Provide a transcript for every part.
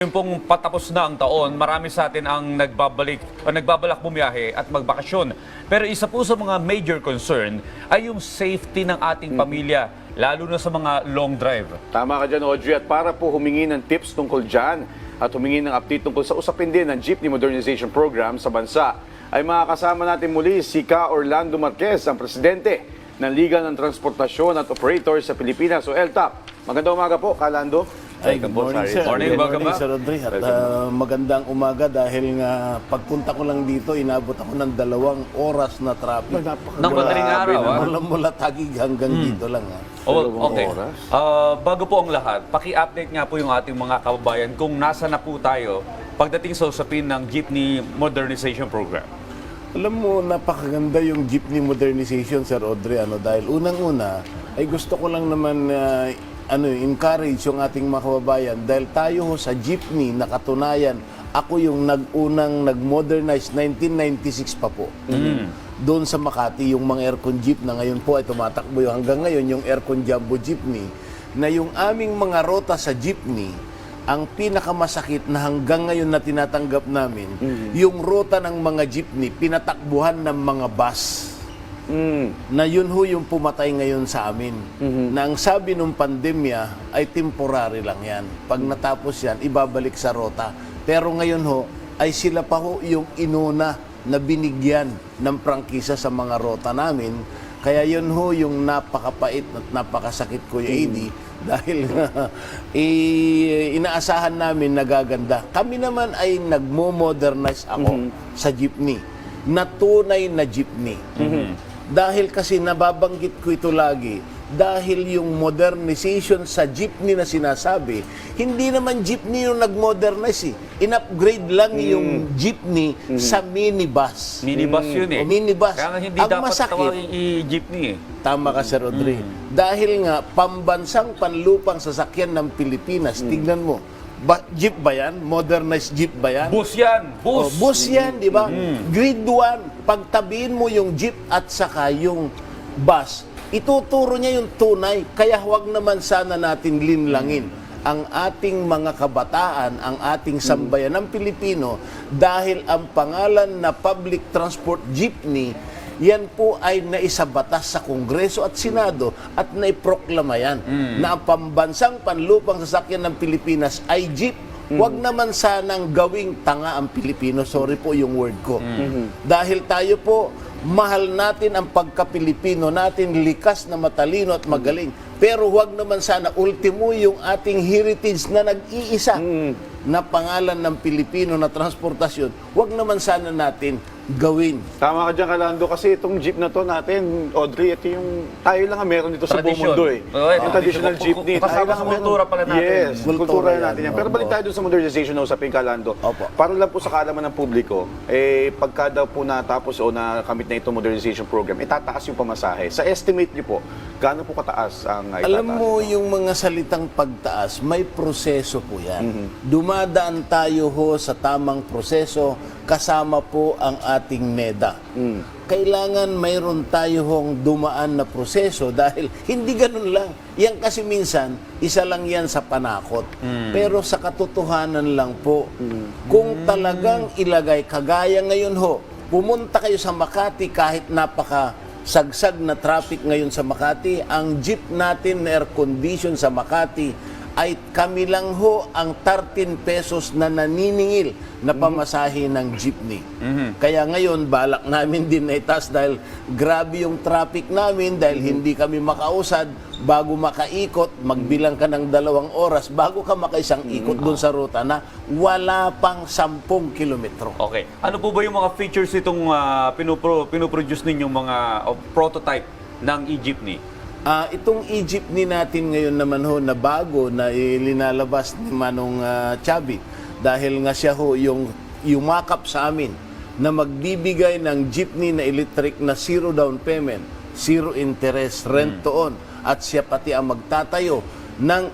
Yung pong patapos na ang taon, marami sa atin ang nagbabalik o nagbabalak bumiyahe at magbakasyon. Pero isa po sa mga major concern ay yung safety ng ating pamilya, lalo na sa mga long drive. Tama ka dyan, Audrey. At para po humingi ng tips tungkol dyan at humingi ng update tungkol sa usapin din ng Jeepney Modernization Program sa bansa, ay makakasama natin muli si Ka Orlando Marquez, ang presidente ng Liga ng Transportasyon at Operators sa Pilipinas o LTAP. Magandang umaga po, Kalando. Ay, good morning, sir. Morning, good morning? Sir Rodri. At ah, magandang umaga dahil nga pagpunta ko lang dito, inabot ako ng dalawang oras na traffic. Nang madaling araw, ah. Mula, mula tagig hanggang dito lang. ah. Oh, okay. oras. Ah, bago po ang lahat, paki-update nga po yung ating mga kababayan kung nasa na po tayo pagdating sa usapin ng Jeepney Modernization Program. Alam mo, napakaganda yung jeepney modernization, Sir Audrey. Ano, dahil unang-una, ay gusto ko lang naman ah, ano, encourage yung ating mga kababayan dahil tayo ho sa jeepney na katunayan, ako yung nag-unang nag-modernize 1996 pa po. Doon sa Makati, yung mga aircon jeep na ngayon po ay tumatakbo yung hanggang ngayon yung aircon jumbo jeepney na yung aming mga rota sa jeepney ang pinakamasakit na hanggang ngayon na tinatanggap namin, yung ruta ng mga jeepney, pinatakbuhan ng mga bus. Mm. Na yun ho yung pumatay ngayon sa amin. Na ang sabi nung pandemya ay temporary lang yan. Pag natapos yan, ibabalik sa rota. Pero ngayon ho, ay sila pa ho yung inuna na binigyan ng prangkisa sa mga rota namin. Kaya yun ho yung napakapait at napakasakit ko yung AD dahil i- inaasahan namin nagaganda. Kami naman ay nagmo-modernize ako sa jeepney. Na tunay na jeepney. Dahil kasi nababanggit ko ito lagi, dahil yung modernization sa jeepney na sinasabi, hindi naman jeepney yung nag-modernize eh. In-upgrade lang yung jeepney sa minibus. Minibus yun eh. O, minibus. Kaya hindi Ang dapat masakit- tawagin i-jeepney eh. Tama ka, Sir Rodri. Dahil nga, pambansang panlupang sasakyan ng Pilipinas, tignan mo, ba, jeep ba yan? Modernized jeep ba yan? Bus yan! Bus! Oh, bus yan, di ba? Grade 1, pagtabihin mo yung jeep at saka yung bus, ituturo niya yung tunay. Kaya huwag naman sana natin linlangin ang ating mga kabataan, ang ating sambayan ng Pilipino dahil ang pangalan na public transport jeepney yan po ay naisabatas sa Kongreso at Senado at naiproklama yan na ang pambansang panlupang sasakyan ng Pilipinas ay jeep. Huwag naman sanang gawing tanga ang Pilipino. Sorry po yung word ko. Dahil tayo po, mahal natin ang pagka-Pilipino natin, likas na matalino at magaling. Pero huwag naman sana ultimo yung ating heritage na nag-iisa na pangalan ng Pilipino na transportasyon. Huwag naman sana natin gawin. Tama ka dyan, Kalando, kasi itong jeep na to natin, Audrey, ito yung tayo lang ang meron dito sa buong Tradisyon. mundo eh. Oo, eh, yung traditional tradisyon. jeepney. Kasama tayo lang sa ang meron. kultura pala natin. Yes, Kultura kultura yan. natin yan. Pero balik tayo dun sa modernization na usapin, Kalando. Opo. Para lang po sa kaalaman ng publiko, eh, pagka daw po natapos o nakamit na itong modernization program, itataas yung pamasahe. Sa estimate niyo po, gaano po kataas ang itataas? Alam mo, yung mga salitang pagtaas, may proseso po yan. Mm-hmm. Dumadaan tayo ho sa tamang proseso, kasama po ang ating NEDA. Mm. Kailangan mayroon tayo hong dumaan na proseso dahil hindi ganun lang. Yan kasi minsan, isa lang yan sa panakot. Pero sa katotohanan lang po, kung talagang ilagay, kagaya ngayon ho, pumunta kayo sa Makati kahit napaka sagsag na traffic ngayon sa Makati, ang jeep natin na air condition sa Makati ay kami lang ho ang 13 pesos na naniningil na pamasahe ng jeepney. Kaya ngayon, balak namin din na itaas dahil grabe yung traffic namin dahil hindi kami makausad. Bago makaikot, magbilang ka ng dalawang oras bago ka makaisang ikot doon sa ruta na wala pang 10 kilometro. Okay. Ano po ba yung mga features itong uh, pinupro, pinuproduce ninyong mga o prototype ng e-jeepney? Ah, itong Egypt ni natin ngayon naman ho na bago na ilinalabas ni Manong ah, Chabi dahil nga siya ho yung yumakap sa amin na magbibigay ng jeepney na electric na zero down payment, zero interest, rent to own at siya pati ang magtatayo ng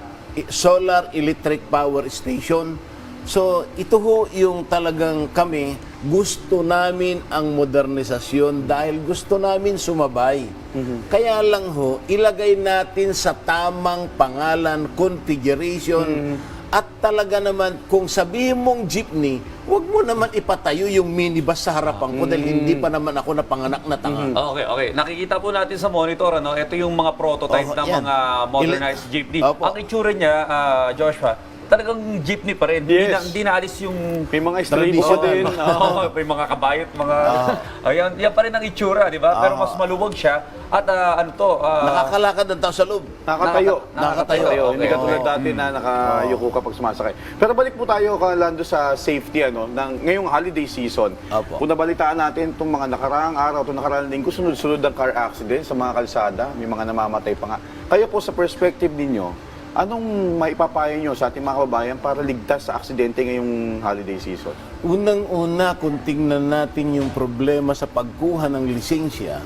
solar electric power station. So, ito ho yung talagang kami, gusto namin ang modernisasyon dahil gusto namin sumabay. Kaya lang ho, ilagay natin sa tamang pangalan, configuration, At talaga naman, kung sabihin mong jeepney, wag mo naman ipatayo yung minibus sa harapan ko dahil hindi pa naman ako napanganak na tanga. Okay, okay. Nakikita po natin sa monitor, ano, ito yung mga prototype Oh, ng yan. mga modernized Ili- jeepney. Opo. Ang itsura niya, ah, Joshua, talagang jeepney pa rin. Hindi, Yes. na, hindi naalis yung... May mga straight Traditional. din. Oo, may mga kabayot, mga... Ayan, yan pa rin ang itsura, di ba? Pero mas maluwag siya. At ah, ano to, ah, Nakakalakad ang tao sa loob. Nakatayo. Nakatayo. Nakatayo. Hindi Okay. katulad dati na nakayuko ka pag sumasakay. Pero balik po tayo, Kalando, sa safety ano, ng ngayong holiday season. Opo. Kung nabalitaan natin itong mga nakaraang araw, itong nakaraang linggo, sunod-sunod ang car accident sa mga kalsada. May mga namamatay pa nga. Kayo po sa perspective ninyo, anong maipapayo nyo sa ating mga kababayan para ligtas sa aksidente ngayong holiday season? Unang-una, kung tingnan natin yung problema sa pagkuha ng lisensya,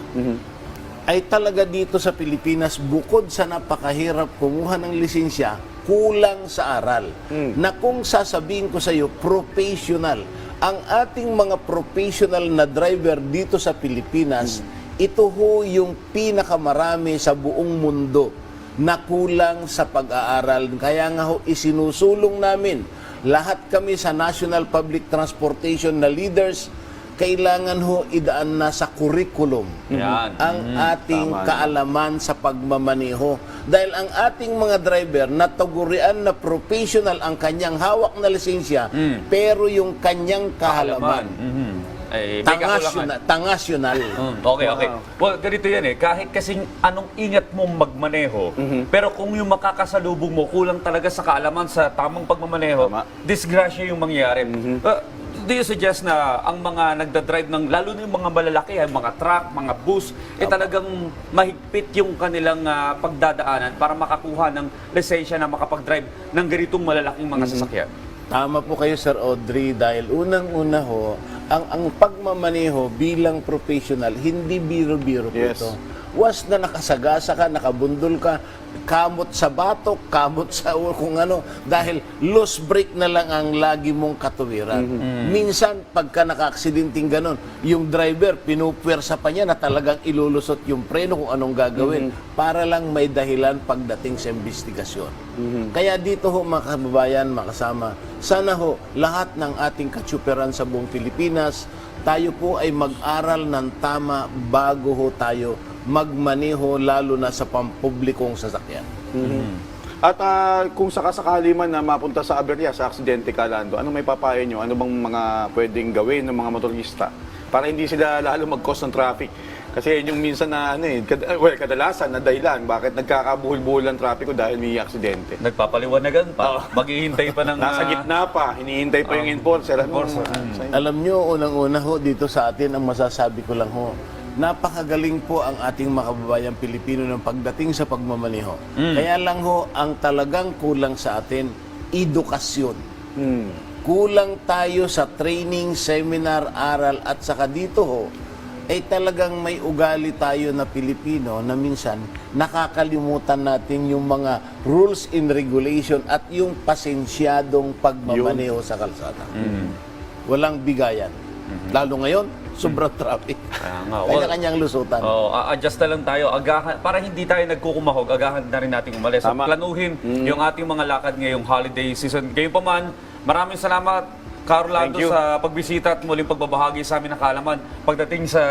ay talaga dito sa Pilipinas, bukod sa napakahirap kumuha ng lisensya, kulang sa aral. Na kung sasabihin ko sa iyo, professional. Ang ating mga professional na driver dito sa Pilipinas, ito ho yung pinakamarami sa buong mundo na kulang sa pag-aaral. Kaya nga ho, isinusulong namin lahat kami sa National Public Transportation na leaders, kailangan ho idaan na sa curriculum Yan. ang ating Tama. kaalaman sa pagmamaneho. Dahil ang ating mga driver na tagurian na professional ang kanyang hawak na lisensya, pero yung kanyang kahalaman, Mhm. Ay, may kakulangan. tangasyonal. tangasyonal. Mm, okay, okay. Well, ganito yan eh. Kahit kasing anong ingat mong magmaneho, pero kung yung makakasalubong mo, kulang talaga sa kaalaman sa tamang pagmamaneho, Tama. disgrasya yung mangyayari. Uh, do you suggest na ang mga nagdadrive ng, lalo na yung mga malalaki, yung mga truck, mga bus, eh talagang mahigpit yung kanilang ah, pagdadaanan para makakuha ng lisensya na makapag-drive ng ganitong malalaking mga sasakyan? Tama po kayo, Sir Audrey, dahil unang-una ho, ang, ang pagmamaneho bilang professional, hindi biro-biro po Yes. ito. Was na nakasagasa ka, nakabundol ka, kamot sa batok, kamot sa kung ano, dahil loose brake na lang ang lagi mong katuwiran. Minsan, pagka naka-aksidinting ganon, yung driver, pinupwersa pa niya na talagang ilulusot yung preno kung anong gagawin para lang may dahilan pagdating sa investigasyon. Kaya dito ho mga kababayan, mga kasama, sana ho lahat ng ating katsuperan sa buong Pilipinas, tayo po ay mag-aral ng tama bago ho tayo magmaneho lalo na sa pampublikong sasakyan. At ah, kung sakasakali man na mapunta sa aberya, sa aksidente Kalando, ano may papayo nyo? Ano bang mga pwedeng gawin ng mga motorista para hindi sila lalo mag-cause ng traffic? Kasi yun yung minsan na, ano eh, kad- well, kadalasan na dahilan bakit nagkakabuhol-buhol ang trapiko dahil may aksidente. Nagpapaliwanagan pa, maghihintay pa ng... Nasa ah, gitna pa, hinihintay pa yung enforcer. Ano, Enforcer. Alam nyo, unang-una ho, dito sa atin, ang masasabi ko lang ho, napakagaling po ang ating mga kababayang Pilipino ng pagdating sa pagmamaneho. Kaya lang ho, ang talagang kulang sa atin, edukasyon. Hmm. Kulang tayo sa training, seminar, aral, at saka dito ho, ay talagang may ugali tayo na Pilipino na minsan nakakalimutan natin yung mga rules and regulation at yung pasensyadong pagmamaneho sa kalsada. Walang bigayan. Lalo ngayon, sobrang traffic. Kaya nga, well, Kanya-kanyang lusutan. Oh, a-adjust na lang tayo. Agahan, para hindi tayo nagkukumahog, agahan na rin nating umalis. At Tama. planuhin yung ating mga lakad ngayong holiday season. Kayo pa man, maraming salamat you. sa pagbisita at muling pagbabahagi sa amin ng kaalaman pagdating sa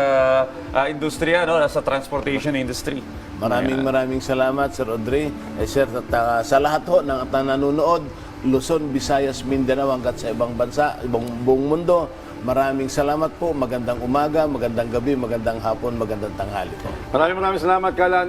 ah, industriya, no, sa transportation industry. Maraming maraming salamat, Sir Audrey. Eh, sir, at, ah, sa lahat ho ng at nanonood, Luzon, Visayas, Mindanao, hanggat sa ibang bansa, ibang buong mundo, maraming salamat po. Magandang umaga, magandang gabi, magandang hapon, magandang tanghali po. Maraming maraming salamat Kalando.